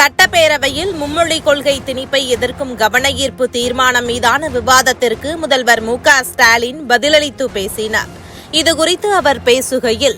சட்டப்பேரவையில் மும்மொழி கொள்கை திணிப்பை எதிர்க்கும் கவன ஈர்ப்பு தீர்மானம் மீதான விவாதத்திற்கு முதல்வர் மு ஸ்டாலின் பதிலளித்து பேசினார். இதுகுறித்து அவர் பேசுகையில்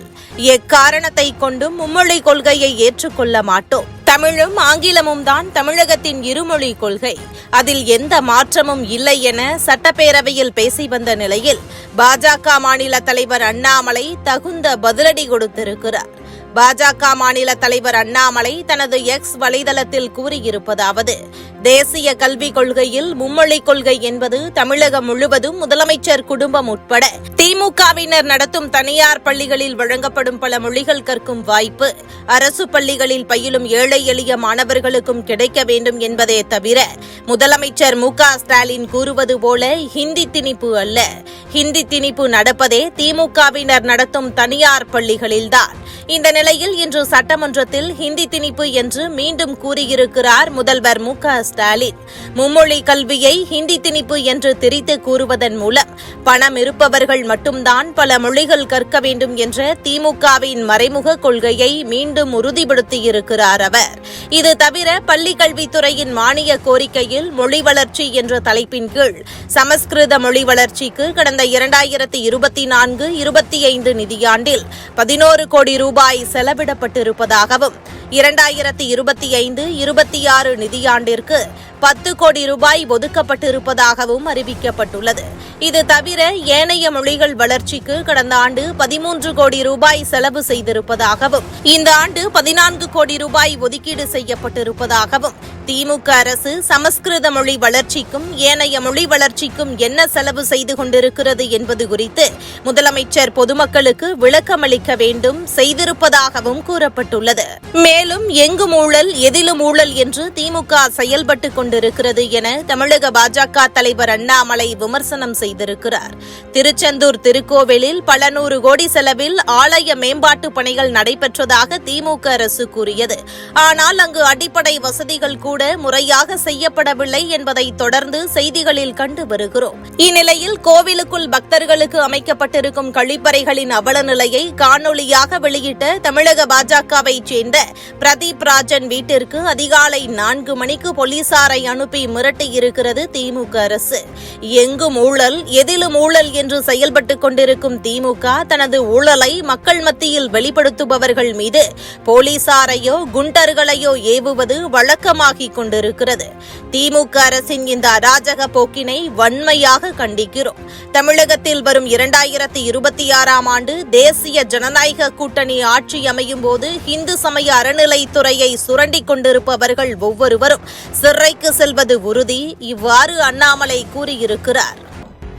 எக்காரணத்தை கொண்டும் மும்மொழி கொள்கையை ஏற்றுக்கொள்ள மாட்டோம். தமிழும் ஆங்கிலமும் தான் தமிழகத்தின் இருமொழி கொள்கை. அதில் எந்த மாற்றமும் இல்லை என சட்டப்பேரவையில் பேசி வந்த நிலையில் பாஜக மாநில தலைவர் அண்ணாமலை தகுந்த பதிலடி கொடுத்திருக்கிறார். பாஜக மாநில தலைவர் அண்ணாமலை தனது எக்ஸ் வலைதளத்தில் கூறியிருப்பதாவது தேசிய கல்விக் கொள்கையில் மும்மொழி கொள்கை என்பது தமிழகம் முழுவதும் முதலமைச்சர் குடும்பம் உட்பட திமுகவினர் நடத்தும் தனியார் பள்ளிகளில் வழங்கப்படும் பல மொழிகள் கற்கும் வாய்ப்பு அரசு பள்ளிகளில் பயிலும் ஏழை எளிய மாணவர்களுக்கும் கிடைக்க வேண்டும் என்பதே தவிர முதலமைச்சர் மு ஸ்டாலின் கூறுவது போல ஹிந்தி திணிப்பு அல்ல. ஹிந்தி திணிப்பு நடப்பதே திமுகவினர் நடத்தும் தனியார் பள்ளிகளில்தான். இந்த இந்நிலையில் இன்று சட்டமன்றத்தில் ஹிந்தி திணிப்பு என்று மீண்டும் கூறியிருக்கிறார் முதல்வர் மு க ஸ்டாலின். மும்மொழி கல்வியை ஹிந்தி திணிப்பு என்று திரித்து கூறுவதன் மூலம் பணம் இருப்பவர்கள் மட்டும்தான் பல மொழிகள் கற்க வேண்டும் என்ற திமுகவின் மறைமுக கொள்கையை மீண்டும் உறுதிப்படுத்தியிருக்கிறார் அவர். இது தவிர பள்ளிக் கல்வித்துறையின் மானிய கோரிக்கையில் மொழி வளர்ச்சி என்ற தலைப்பின் கீழ் சமஸ்கிருத மொழி வளர்ச்சிக்கு கடந்த இரண்டாயிரத்தி இருபத்தி நான்கு இருபத்தி ஐந்து நிதியாண்டில் பதினோரு கோடி ரூபாய் செலவிடப்பட்டிருப்பதாகவும் இரண்டாயிரத்தி இருபத்தி ஐந்து இருபத்தி ஆறு நிதியாண்டிற்கு பத்து கோடி ரூபாய் ஒதுக்கப்பட்டிருப்பதாகவும் அறிவிக்கப்பட்டுள்ளது. இது தவிர ஏனைய மொழிகள் வளர்ச்சிக்கு கடந்த ஆண்டு பதிமூன்று கோடி ரூபாய் செலவு செய்திருப்பதாகவும் இந்த ஆண்டு பதினான்கு கோடி ரூபாய் ஒதுக்கீடு செய்யப்பட்டிருப்பதாகவும் திமுக அரசு சமஸ்கிருத மொழி வளர்ச்சிக்கும் ஏனைய மொழி வளர்ச்சிக்கும் என்ன செலவு செய்து கொண்டிருக்கிறது என்பது குறித்து முதலமைச்சர் பொதுமக்களுக்கு விளக்கமளிக்க வேண்டும் செய்திருப்பதாகவும் கூறப்பட்டுள்ளது. மேலும் எங்கும் ஊழல் எதிலும் ஊழல் என்று திமுக செயல்பட்டுக் கொண்டிருக்கிறது என தமிழக பாஜக தலைவர் அண்ணாமலை விமர்சனம் செய்திருக்கிறார். திருச்செந்தூர் திருக்கோவிலில் பல நூறு கோடி செலவில் ஆலய மேம்பாட்டு பணிகள் நடைபெற்றதாக திமுக அரசு கூறியது. ஆனால் அங்கு அடிப்படை வசதிகள் கூட முறையாக செய்யப்படவில்லை என்பதை தொடர்ந்து செய்திகளில் கண்டு வருகிறோம். இந்நிலையில் கோவிலுக்குள் பக்தர்களுக்கு அமைக்கப்பட்டிருக்கும் கழிப்பறைகளின் அவல நிலையை காணொலியாக வெளியிட்ட தமிழக பாஜகவை சேர்ந்த பிரதீப் ராஜன் வீட்டிற்கு அதிகாலை நான்கு மணிக்கு போலீசாரை அனுப்பி மிரட்டியிருக்கிறது திமுக அரசு. எங்கும் ஊழல் எதிலும் ஊழல் என்று செயல்பட்டுக் கொண்டிருக்கும் திமுக தனது ஊழலை மக்கள் மத்தியில் வெளிப்படுத்துபவர்கள் மீது போலீசாரையோ குண்டர்களையோ ஏவுவது வழக்கமாகிக் கொண்டிருக்கிறது. திமுக அரசின் இந்த அராஜக போக்கினை வன்மையாக கண்டிக்கிறோம். தமிழகத்தில் வரும் இரண்டாயிரத்தி இருபத்தி ஆறாம் ஆண்டு தேசிய ஜனநாயக கூட்டணி ஆட்சி அமையும் போது இந்து சமய அறநிலைத்துறையை சுரண்டிக் கொண்டிருப்பவர்கள் ஒவ்வொருவரும் சிறைக்கு செல்வது உறுதி. இவ்வாறு அண்ணாமலை கூறியிருக்கிறார்.